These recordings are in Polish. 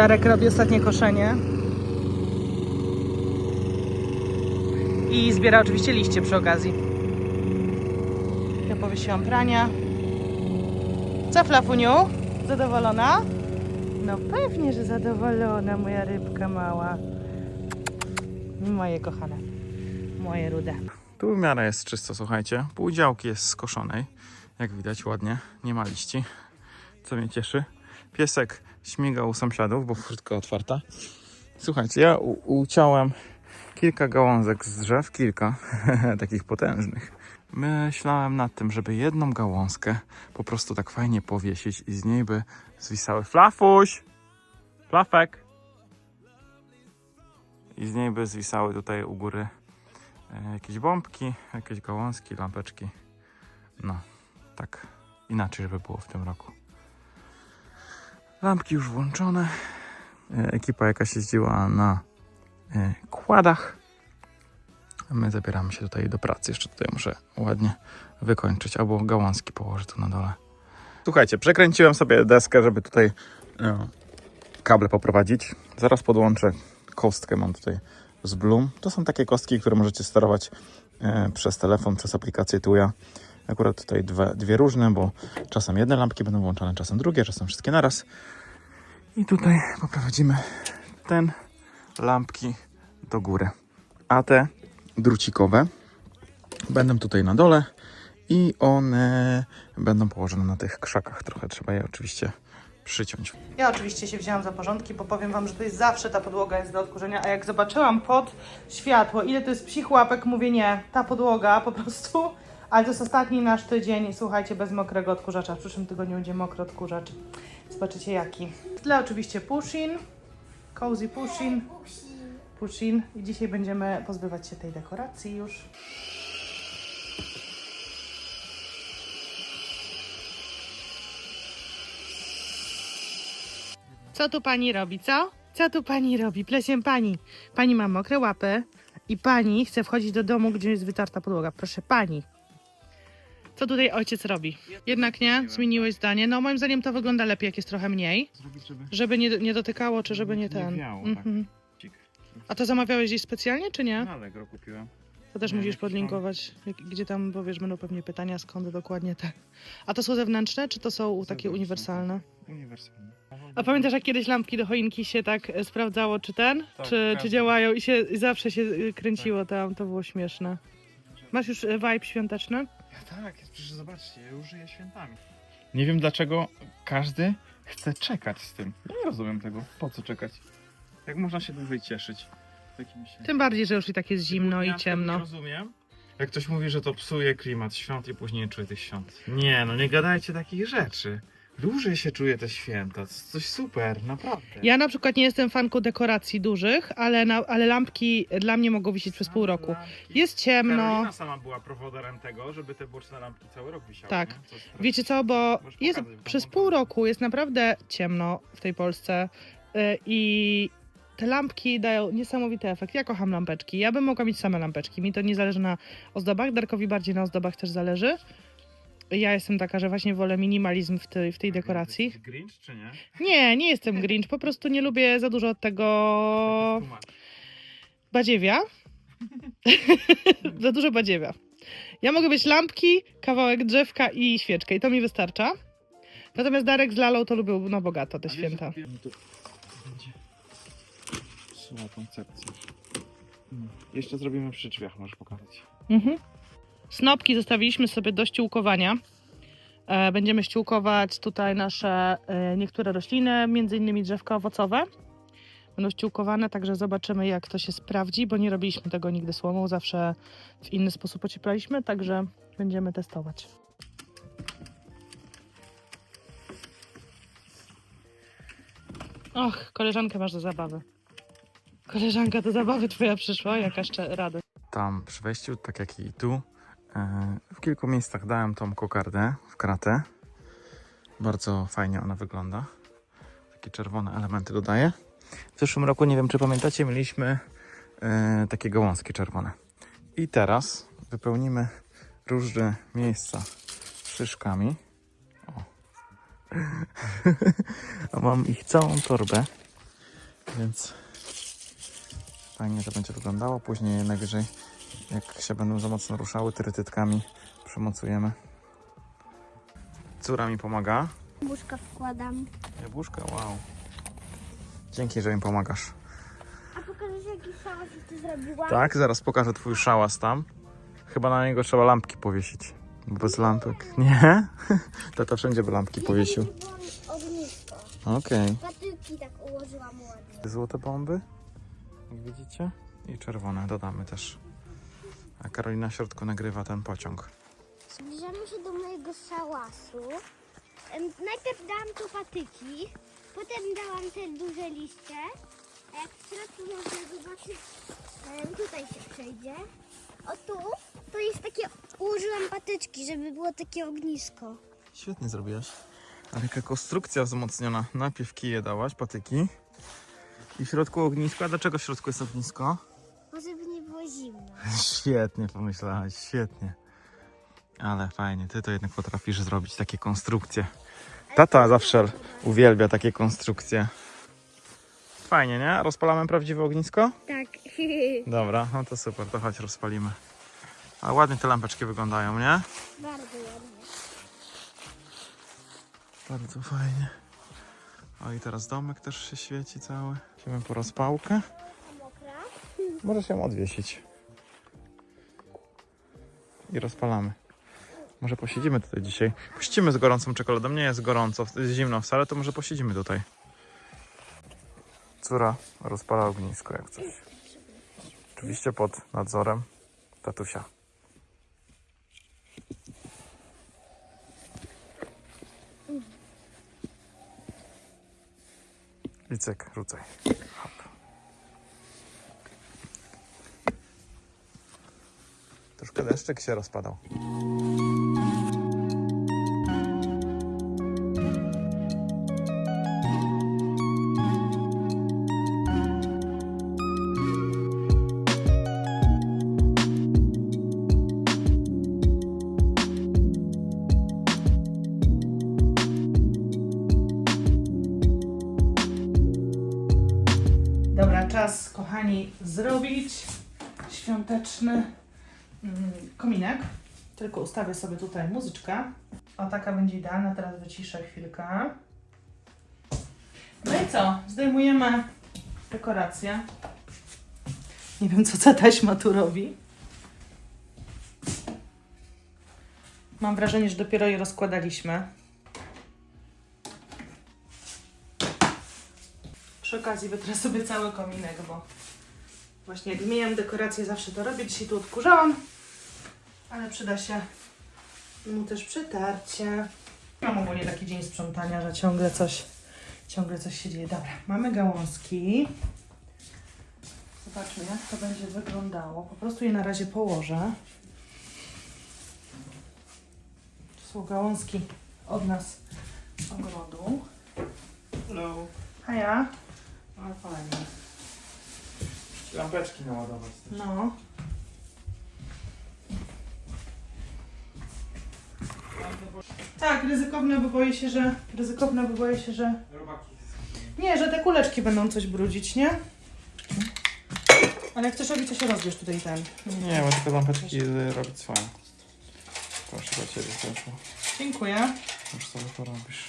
Darek robi ostatnie koszenie. I zbiera oczywiście liście przy okazji. Ja powiesiłam prania. Co, Flafuniu? Zadowolona? No pewnie, że zadowolona, moja rybka mała. Moje kochane. Moje rude. Tu w miarę jest czysto, słuchajcie. Pół działki jest skoszonej. Jak widać ładnie, nie ma liści. Co mnie cieszy. Piesek śmiga u sąsiadów, bo furtka otwarta. Słuchajcie, ja uciąłem kilka gałązek z drzew, kilka takich potężnych. Myślałem nad tym, żeby jedną gałązkę po prostu tak fajnie powiesić i z niej by zwisały flafuś! Flafek! I z niej by zwisały tutaj u góry e, jakieś bombki, jakieś gałązki, lampeczki. No, tak inaczej, żeby było w tym roku. Lampki już włączone. E, Ekipa jakaś jeździła na e, kładach. My zabieramy się tutaj do pracy. Jeszcze tutaj muszę ładnie wykończyć, albo gałązki położę tu na dole. Słuchajcie, przekręciłem sobie deskę, żeby tutaj e, kable poprowadzić. Zaraz podłączę kostkę, mam tutaj z Bloom. To są takie kostki, które możecie sterować e, przez telefon, przez aplikację Tuya. Akurat tutaj dwie, dwie różne, bo czasem jedne lampki będą włączane, czasem drugie, czasem wszystkie naraz. I tutaj poprowadzimy ten lampki do góry. A te drucikowe będą tutaj na dole i one będą położone na tych krzakach. Trochę trzeba je oczywiście przyciąć. Ja oczywiście się wzięłam za porządki, bo powiem Wam, że to jest zawsze ta podłoga jest do odkurzenia, a jak zobaczyłam pod światło, ile to jest psich łapek, mówię nie, ta podłoga po prostu, ale to jest ostatni nasz tydzień, słuchajcie, bez mokrego odkurzacza, w przyszłym tygodniu będzie mokry odkurzacz, zobaczycie jaki. W tle oczywiście Pushin, Cozy Pushin, Pushin i dzisiaj będziemy pozbywać się tej dekoracji już. Co tu pani robi, co? Co tu pani robi? Plesiem pani. Pani ma mokre łapy i pani chce wchodzić do domu, gdzie jest wytarta podłoga. Proszę pani. Co tutaj ojciec robi? Jednak nie? Zmieniłeś zdanie? No moim zdaniem to wygląda lepiej, jak jest trochę mniej. Zrobić, żeby Żeby nie, nie dotykało, czy żeby nie ten. tak. Mhm. A to zamawiałeś gdzieś specjalnie, czy nie? na Allegro kupiłem. To też Nie, musisz jakiś podlinkować, jak- gdzie tam, bo wiesz, będą pewnie pytania, skąd dokładnie te. A to są zewnętrzne, czy to są takie Zewnętrzne, uniwersalne? Uniwersalny. A pamiętasz, jak kiedyś lampki do choinki się tak e, sprawdzało, czy ten, Tak, czy, czy każdy. działają i się i zawsze się e, kręciło tam, to było śmieszne. Masz już e, vibe świąteczny? Ja tak, przecież zobaczcie, ja już żyję świętami. Nie wiem dlaczego każdy chce czekać z tym. Ja nie rozumiem tego. Po co czekać? Jak można się dłużej cieszyć takimi świętami? Tym bardziej, że już i tak jest zimno Ja i ciemno. Nie rozumiem. Jak ktoś mówi, że to psuje klimat świąt i później nie czuje tych świąt. Nie, no nie gadajcie takich rzeczy. Dłużej się czuje te święta. To jest coś super, naprawdę. Ja na przykład nie jestem fanką dekoracji dużych, ale, na, ale lampki dla mnie mogą wisieć przez pół roku. Lampki. Jest ciemno. Karolina sama była prowodorem tego, żeby te boczne lampki cały rok wisiały. Tak. Co Wiecie co, bo jest przez pół roku jest naprawdę ciemno w tej Polsce y, i te lampki dają niesamowity efekt. Ja kocham lampeczki. Ja bym mogła mieć same lampeczki. Mi to nie zależy na ozdobach, Darkowi bardziej na ozdobach też zależy. Ja jestem taka, że właśnie wolę minimalizm w tej, w tej dekoracji. Grinch czy nie? Nie, nie jestem Grinch, po prostu nie lubię za dużo tego badziewia. za dużo badziewia. Ja mogę być lampki, kawałek drzewka i świeczkę i to mi wystarcza. Natomiast Darek z Lalą to lubił na bogato te święta. szła koncepcja. No. Jeszcze zrobimy przy drzwiach, możesz pokazać. Mhm. Snopki zostawiliśmy sobie do ściółkowania. E, Będziemy ściółkować tutaj nasze e, niektóre rośliny, między innymi drzewka owocowe. Będą ściółkowane, także zobaczymy jak to się sprawdzi, bo nie robiliśmy tego nigdy słomą, zawsze w inny sposób ocieplaliśmy, także będziemy testować. Och, koleżankę masz do zabawy. Koleżanka do zabawy twoja przyszła, jaka jeszcze rada. Tam przy wejściu, tak jak i tu, w kilku miejscach dałem tą kokardę w kratę. Bardzo fajnie ona wygląda. Takie czerwone elementy dodaje. W zeszłym roku, nie wiem czy pamiętacie, mieliśmy e, takie gałązki czerwone. I teraz wypełnimy różne miejsca szyszkami. O. A mam ich całą torbę. Więc fajnie to będzie wyglądało. Później najwyżej, jak się będą za mocno ruszały, tyrytytkami przymocujemy. Córa mi pomaga. Łóżka wkładam. Jabłuszka, wow. Dzięki, że mi pomagasz. A pokażesz jaki szałas ty zrobiłam? Tak, zaraz pokażę twój szałas tam. Chyba na niego trzeba lampki powiesić. Bez lampek. Nie? Tata wszędzie by lampki powiesił. Ognisko. Okej. Patyki tak ułożyłam ładnie. Złote bomby, jak widzicie. I czerwone dodamy też. A Karolina w środku nagrywa ten pociąg. Zbliżamy się do mojego szałasu. Em, Najpierw dałam tu patyki, potem dałam te duże liście. A jak w środku można zobaczyć, em, tutaj się przejdzie. O tu, to jest takie, ułożyłam patyczki, żeby było takie ognisko. Świetnie zrobiłaś. Ale jaka konstrukcja wzmocniona. Najpierw kije dałaś, patyki. I w środku ognisko. A dlaczego w środku jest ognisko? Świetnie pomyślałaś, świetnie. Ale fajnie, ty to jednak potrafisz zrobić takie konstrukcje. Tata zawsze uwielbia takie konstrukcje. Fajnie, nie? Rozpalamy prawdziwe ognisko? Tak. Dobra, no to super, to chodź rozpalimy. A ładnie te lampeczki wyglądają, nie? Bardzo ładnie. Bardzo fajnie. O i teraz domek też się świeci cały. Idziemy po rozpałkę. Mokra? Możesz ją odwiesić. I rozpalamy. Może posiedzimy tutaj dzisiaj. Puścimy z gorącą czekoladą. Nie jest gorąco, jest zimno wcale, to może posiedzimy tutaj. Córa rozpala ognisko jak coś. Oczywiście pod nadzorem tatusia. I cyk, rzucaj. Hop. Troszkę deszczyk się rozpadał. Dobra, czas, kochani, zrobić świąteczny kominek. Tylko ustawię sobie tutaj muzyczkę. O, taka będzie idealna. Teraz wyciszę chwilkę. No i co? Zdejmujemy dekorację. Nie wiem, co ta taśma tu robi. Mam wrażenie, że dopiero je rozkładaliśmy. Przy okazji wytrę sobie cały kominek, bo właśnie jak dekorację, zawsze to robię. Dzisiaj tu odkurzałam, ale przyda się mu też przytarcie. Mam ogólnie taki dzień sprzątania, że ciągle coś, ciągle coś się dzieje. Dobra, mamy gałązki. Zobaczmy, jak to będzie wyglądało. Po prostu je na razie położę. To są gałązki od nas z ogrodu. Hello. Haja. Ale fajnie. Lampeczki naładować też. No. Tak, ryzykowne, bo boję się, że. Ryzykowne, bo boję się, że. Nie, że te kuleczki będą coś brudzić, nie? Ale jak chcesz robić, to się rozbierz tutaj ten. Nie, bo tylko lampeczki robić swoje. Proszę dla Ciebie, Stasiu. Dziękuję. Już sobie to robisz.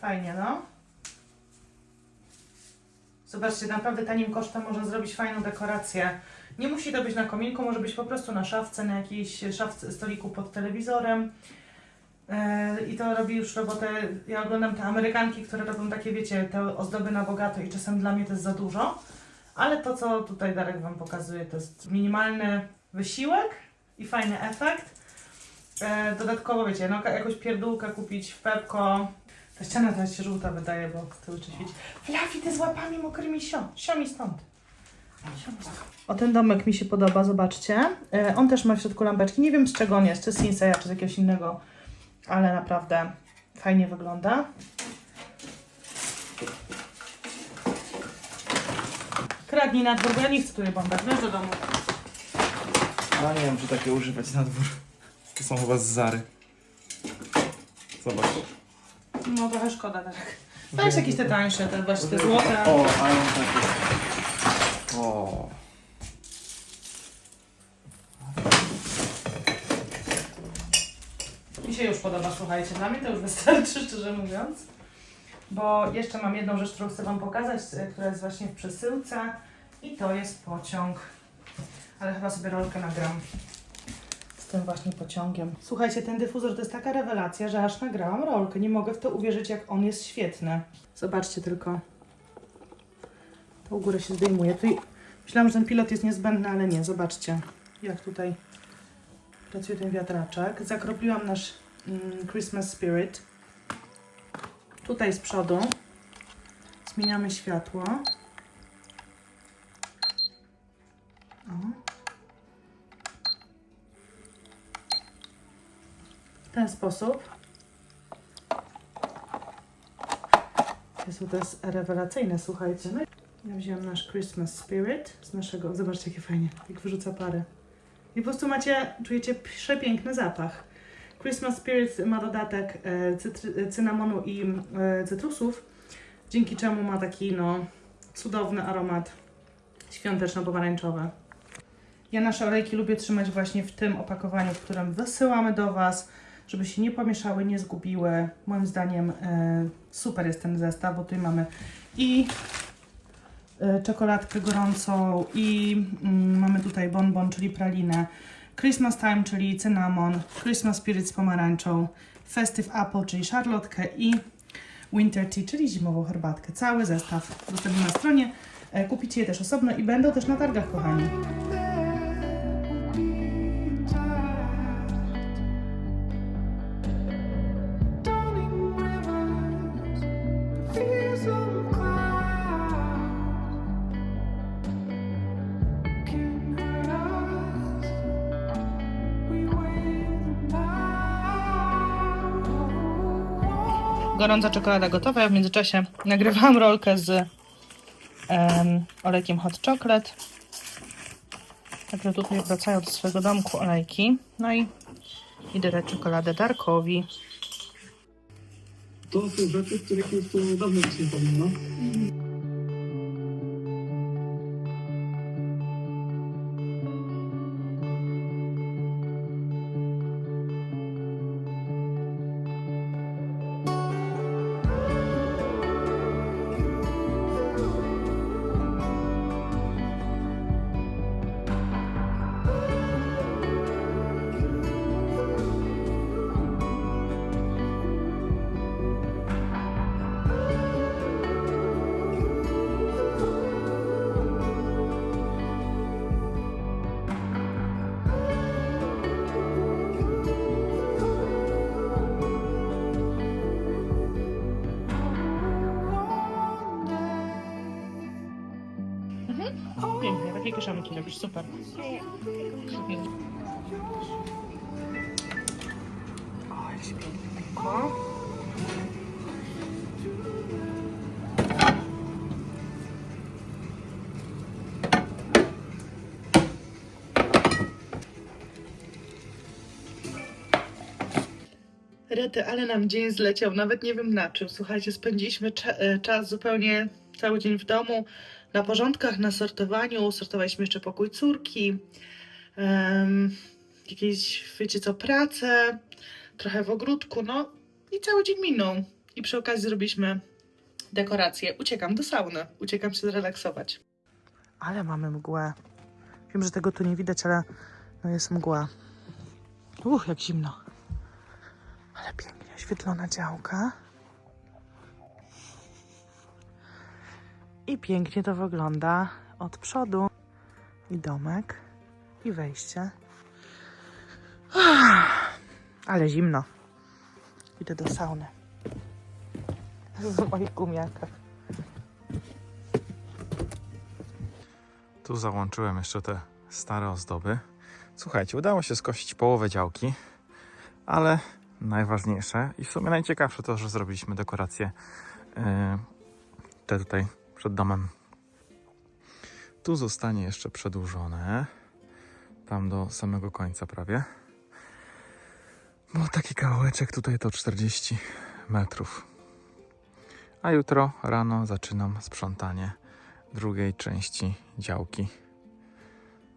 Fajnie, no. Zobaczcie, naprawdę tanim kosztem można zrobić fajną dekorację. Nie musi to być na kominku, może być po prostu na szafce, na jakiejś szafce, stoliku pod telewizorem. Yy, I to robi już robotę. Ja oglądam te Amerykanki, które robią takie, wiecie, te ozdoby na bogato i czasem dla mnie to jest za dużo. Ale to, co tutaj Darek Wam pokazuje, to jest minimalny wysiłek i fajny efekt. E, dodatkowo, wiecie, no, jakąś pierdółkę kupić w Pepko. Ta ściana teraz się żółta wydaje, bo tyłu czy świeci. Flafi, ty z łapami mokrymi sio. Sio mi stąd. O, ten domek mi się podoba, zobaczcie. E, on też ma w środku lampeczki. Nie wiem z czego on jest, czy z Sinseya, czy z jakiegoś innego, ale naprawdę fajnie wygląda. Kradnij na dwór, bo ja nie chcę tutaj bombać. Weź do domu. A nie wiem, czy takie używać na dwór. To są chyba z Zary. Zobacz. No trochę szkoda, tak. Weź jakieś te tańsze, te właśnie te złote. O, ale takie. O. Mi się już podoba, słuchajcie. Dla mnie to już wystarczy, szczerze mówiąc. Bo jeszcze mam jedną rzecz, którą chcę Wam pokazać, e, która jest właśnie w przesyłce. I to jest pociąg. Ale chyba sobie rolkę nagram z tym właśnie pociągiem. Słuchajcie, ten dyfuzor to jest taka rewelacja, że aż nagrałam rolkę. Nie mogę w to uwierzyć, jak on jest świetny. Zobaczcie tylko. To u góry się zdejmuje. Tutaj myślałam, że ten pilot jest niezbędny, ale nie. Zobaczcie, jak tutaj pracuje ten wiatraczek. Zakropliłam nasz mm, Christmas Spirit. Tutaj z przodu zmieniamy światło. W ten sposób. Jezu, to jest rewelacyjne, słuchajcie. Ja wziąłem nasz Christmas Spirit z naszego, zobaczcie jakie fajnie, jak wyrzuca parę. I po prostu macie, czujecie przepiękny zapach. Christmas Spirit ma dodatek e, cytry, cynamonu i e, cytrusów, dzięki czemu ma taki no cudowny aromat świąteczno-pomarańczowy. Ja nasze olejki lubię trzymać właśnie w tym opakowaniu, w którym wysyłamy do Was, żeby się nie pomieszały, nie zgubiły. Moim zdaniem e, super jest ten zestaw, bo tutaj mamy i e, czekoladkę gorącą i mm, mamy tutaj bonbon, czyli pralinę, Christmas Time, czyli cynamon, Christmas Spirit z pomarańczą, Festive Apple, czyli szarlotkę i Winter Tea, czyli zimową herbatkę. Cały zestaw dostępny na stronie. E, Kupicie je też osobno i będą też na targach, kochani. Gorąca czekolada gotowa. Ja w międzyczasie nagrywałam rolkę z em, olejkiem hot chocolate. Także tutaj wracają do swojego domku olejki. No i idę dać czekoladę Darkowi. To są rzeczy, których już tu dawno ci nie powinno. Kieszonki robisz, super. Rety, ale nam dzień zleciał, nawet nie wiem na czym. Słuchajcie, spędziliśmy e, czas zupełnie cały dzień w domu, na porządkach, na sortowaniu. Sortowaliśmy jeszcze pokój córki, em, jakieś, wiecie co, pracę, trochę w ogródku, no i cały dzień minął. I przy okazji zrobiliśmy dekoracje. Uciekam do sauny, uciekam się zrelaksować. Ale mamy mgłę. Wiem, że tego tu nie widać, ale no jest mgła. Uch, jak zimno. Ale pięknie oświetlona działka. I pięknie to wygląda od przodu. I domek, i wejście. Ale zimno. Idę do sauny. W moich gumiakach. Tu załączyłem jeszcze te stare ozdoby. Słuchajcie, udało się skosić połowę działki, ale najważniejsze i w sumie najciekawsze to, że zrobiliśmy dekoracje yy, te tutaj przed domem. Tu zostanie jeszcze przedłużone, tam do samego końca prawie. Bo taki kawałeczek tutaj to 40 metrów. A jutro rano zaczynam sprzątanie drugiej części działki.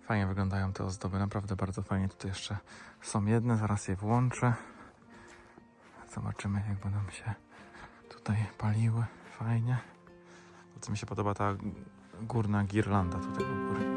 Fajnie wyglądają te ozdoby, naprawdę bardzo fajnie. Tutaj jeszcze są jedne, zaraz je włączę. Zobaczymy, jak będą się tutaj paliły. Fajnie. Co mi się podoba ta górna girlanda tutaj u góry.